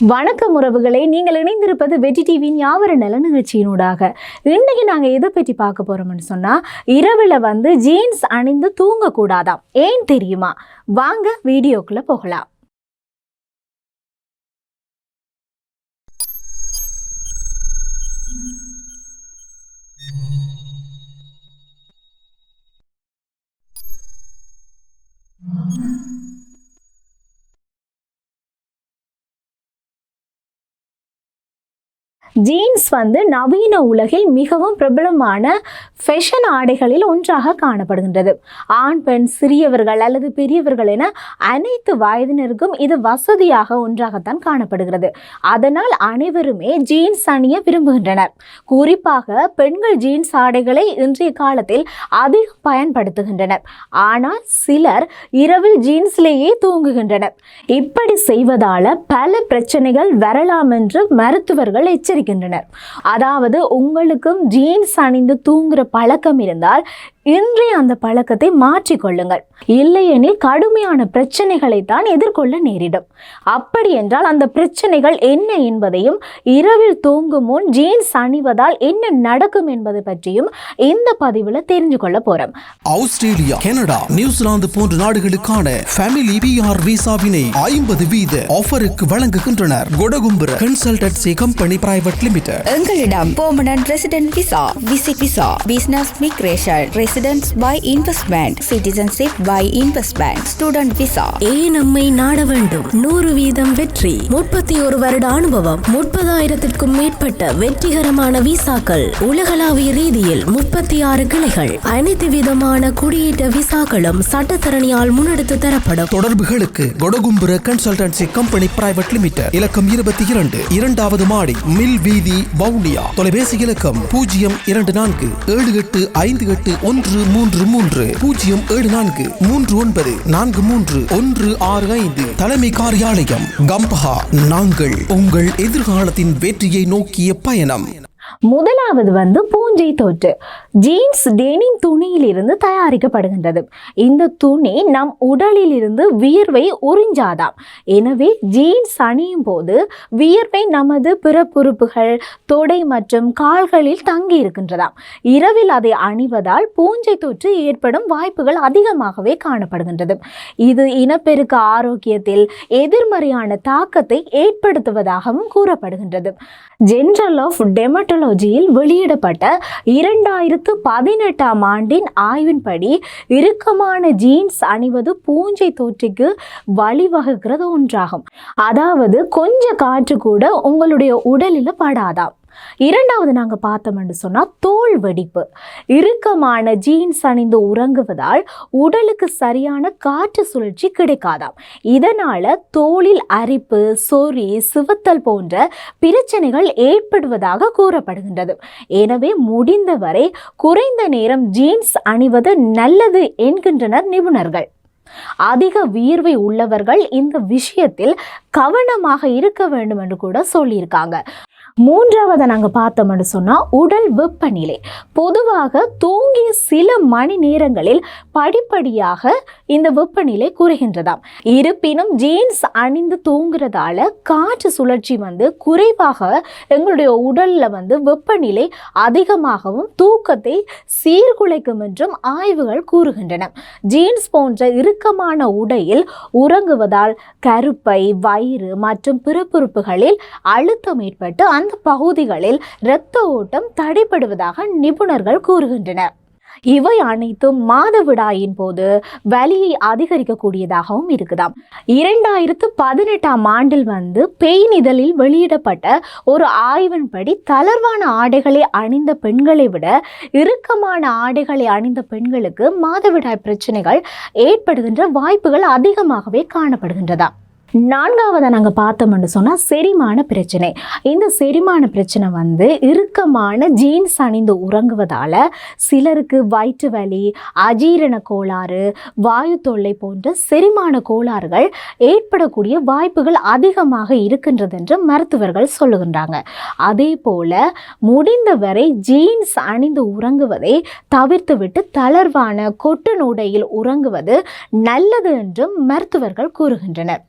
வணக்கம் உறவுகளே நீங்கள் இணைந்திருப்பது வெற்றி டிவியின் யாவர நல நிகழ்ச்சியினூடாக. இன்னைக்கு நாங்கள் எதை பற்றி பார்க்க போறோம்னு சொன்னால் இரவில் வந்து ஜீன்ஸ் அணிந்து தூங்கக்கூடாதாம். ஏன் தெரியுமா? வாங்க வீடியோக்குள்ளே போகலாம். ஜீன்ஸ் வந்து நவீன உலகில் மிகவும் பிரபலமான ஃபேஷன் ஆடைகளில் ஒன்றாக காணப்படுகின்றது. ஆண் பெண் சிறியவர்கள் அல்லது பெரியவர்கள் என அனைத்து வயதினருக்கும் இது வசதியாக ஒன்றாகத்தான் காணப்படுகிறது. அதனால் அனைவருமே ஜீன்ஸ் அணிய விரும்புகின்றனர். குறிப்பாக பெண்கள் ஜீன்ஸ் ஆடைகளை இன்றைய காலத்தில் அதிகம் பயன்படுத்துகின்றனர். ஆனால் சிலர் இரவில் ஜீன்ஸ்லேயே தூங்குகின்றனர். இப்படி செய்வதால பல பிரச்சனைகள் வரலாம் என்று மருத்துவர்கள் எச்சரிக்கின்றனர் அதாவது உங்களுக்கும் ஜீன்ஸ் அணிந்து தூங்குற பழக்கம் இருந்தால் இன்றைய அந்த பழக்கத்தை மாற்றிக்கொள்ளுங்கள் இல்லையெனில் கடுமையான பிரச்சனைகளை தான் எதிர்கொள்ள நேரிடும். அப்படி என்றால் அந்த பிரச்சனைகள் என்ன என்பதையும் இரவில் தூங்கும் முன் ஜீன்ஸ் அணிவதால் என்ன நடக்கும் என்பது பற்றியும் இந்த பதிவில் தெரிஞ்சு கொள்ள போறோம். ஆஸ்திரேலியா கனடா நியூசிலாந்து போன்ற நாடுகளுக்கான ஃபேமிலி பிஆர் விசாவினை ஐம்பது வீத ஆஃபருக்கு வழங்குகின்றனர். Kodakumbura consultancy company private limited எங்களிடம் permanent resident visa visit visa business migration residence by investment citizenship by investment student visa ஏன் நம்மை நாட வேண்டும்? நூறு வீதம் வெற்றி முப்பத்தி ஒரு வருட அனுபவம் முப்பதாயிரத்திற்கும் மேற்பட்ட வெற்றிகரமான விசாக்கள் உலகளாவிய ரீதியில் முப்பத்தி ஆறு கிளைகள். அனைத்து விதமான குடியேற்ற விசாக்களும் சட்டத்தரணியால் முன்னெடுத்து தரப்படும். தொடர்புகளுக்கு Kodakumbura consultancy company private limited இலக்கம் இருபத்தி இரண்டு இரண்டாவது மாடி மில் வீதி வவுனியா. தொலைபேசி இலக்கம் பூஜ்ஜியம் இரண்டு நான்கு ஏழு எட்டு ஐந்து எட்டு ஒன்று மூன்று மூன்று. பூஜ்ஜியம் ஏழு நான்கு மூன்று ஒன்பது நான்கு மூன்று ஒன்று ஆறு ஐந்து. தலைமை காரியாலயம் கம்பஹா. நாங்கள் உங்கள் எதிர்காலத்தின் வெற்றியை நோக்கிய பயணம். முதலாவது வந்து பூஞ்சை தோற்று. ஜீன்ஸ் டெனிம் துணியிலிருந்து தயாரிக்கப்படுகின்றது. இந்த துணி நம் உடலில் இருந்து வியர்வை உறிஞ்சாதாம். எனவே ஜீன்ஸ் அணியும் போது வியர்வை நமது பிறப்புறுப்புகள் தொடை மற்றும் கால்களில் தங்கி இருக்கின்றதாம். இரவில் அதை அணிவதால் பூஞ்சை தொற்று ஏற்படும் வாய்ப்புகள் அதிகமாகவே காணப்படுகின்றது. இது இனப்பெருக்க ஆரோக்கியத்தில் எதிர்மறையான தாக்கத்தை ஏற்படுத்துவதாகவும் கூறப்படுகின்றது. ஜென்ரல் ஆஃப் ஆஸ்ட்ராலஜியில் வெளியிடப்பட்ட இரண்டாயிரத்து பதினெட்டாம் ஆண்டின் ஆய்வின்படி இறுக்கமான ஜீன்ஸ் அணிவது பூஞ்சை தொற்றுக்கு வழிவகுக்கிறது ஒன்றாகும். அதாவது கொஞ்ச காற்று கூட உங்களுடைய உடலில் படாதாம். இரண்டாவது நாங்கள் பார்த்தோம்னு சொன்னால் தோல் வெடிப்பு. இறுக்கமான ஜீன்ஸ் அணிந்து உறங்குவதால் உடலுக்கு சரியான காற்று சுழற்சி கிடைக்காதாம். இதனால தோலில் அரிப்பு சொறி சிவத்தல் போன்ற பிரச்சனைகள் ஏற்படுவதாக கூறப்படுகின்றது. எனவே முடிந்தவரை குறைந்த நேரம் ஜீன்ஸ் அணிவது நல்லது என்கின்றனர் நிபுணர்கள். அதிக வியர்வை உள்ளவர்கள் இந்த விஷயத்தில் கவனமாக இருக்க வேண்டும் என்று கூட சொல்லியிருக்காங்க. மூன்றாவதை நாங்கள் பார்த்தோம்னு சொன்னால் உடல் வெப்பநிலை. பொதுவாக தூங்கிய சில மணி நேரங்களில் படிப்படியாக இந்த வெப்பநிலை குறைகின்றதாம். இருப்பினும் ஜீன்ஸ் அணிந்து தூங்குறதால காற்று சுழற்சி வந்து குறைவாக எங்களுடைய உடலில் வந்து வெப்பநிலை அதிகமாகவும் தூக்கத்தை சீர்குலைக்கும் என்றும் ஆய்வுகள் கூறுகின்றன. ஜீன்ஸ் போன்ற இறுக்கமான உடையில் உறங்குவதால் கருப்பை வயிறு மற்றும் பிறப்புறுப்புகளில் அழுத்தம் ஏற்பட்டு அந்த பகுதிகளில் இரத்த ஓட்டம் தடைப்படுவதாக நிபுணர்கள் கூறுகின்றனர். இவை அனைத்தும் மாதவிடாயின் போது வலியை அதிகரிக்கக்கூடியதாகவும் இருக்குதாம். இரண்டாயிரத்து பதினெட்டாம் ஆண்டில் வந்து பெயின் இதழில் வெளியிடப்பட்ட ஒரு ஆய்வின்படி தளர்வான ஆடைகளை அணிந்த பெண்களை விட இறுக்கமான ஆடைகளை அணிந்த பெண்களுக்கு மாதவிடாய் பிரச்சனைகள் ஏற்படுகின்ற வாய்ப்புகள் அதிகமாகவே காணப்படுகின்றதாம். நான்காவதாக நாங்கள் பார்த்தோம்னு சொன்னால் செரிமான பிரச்சனை. இந்த செரிமான பிரச்சனை வந்து இறுக்கமான ஜீன்ஸ் அணிந்து உறங்குவதால் சிலருக்கு வயிற்று வலி அஜீரண கோளாறு வாயு தொல்லை போன்ற செரிமான கோளாறுகள் ஏற்படக்கூடிய வாய்ப்புகள் அதிகமாக இருக்கின்றது என்று மருத்துவர்கள் சொல்லுகின்றாங்க. அதே போல் முடிந்தவரை ஜீன்ஸ் அணிந்து உறங்குவதை தவிர்த்துவிட்டு தளர்வான கொட்டு நூடையில் உறங்குவது நல்லது என்றும் மருத்துவர்கள் கூறுகின்றனர்.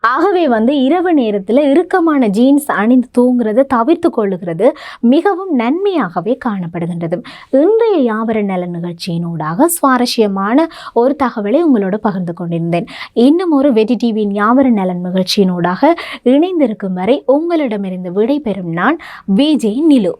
ஆகவே வந்து இரவு நேரத்தில் இறுக்கமான ஜீன்ஸ் அணிந்து தூங்குறதை தவிர்த்து கொள்ளுகிறது. மிகவும் நன்மையாகவே காணப்படுகின்றது. இன்றைய யாவர நல நிகழ்ச்சியினூடாக சுவாரஸ்யமான ஒரு தகவலை உங்களோட பகிர்ந்து கொண்டிருந்தேன். இன்னும் ஒரு வெடி டிவியின் யாவர நலன் நிகழ்ச்சியினூடாக இணைந்திருக்கும் வரை உங்களிடமிருந்து விடைபெறும் நான் விஜய் நிலு.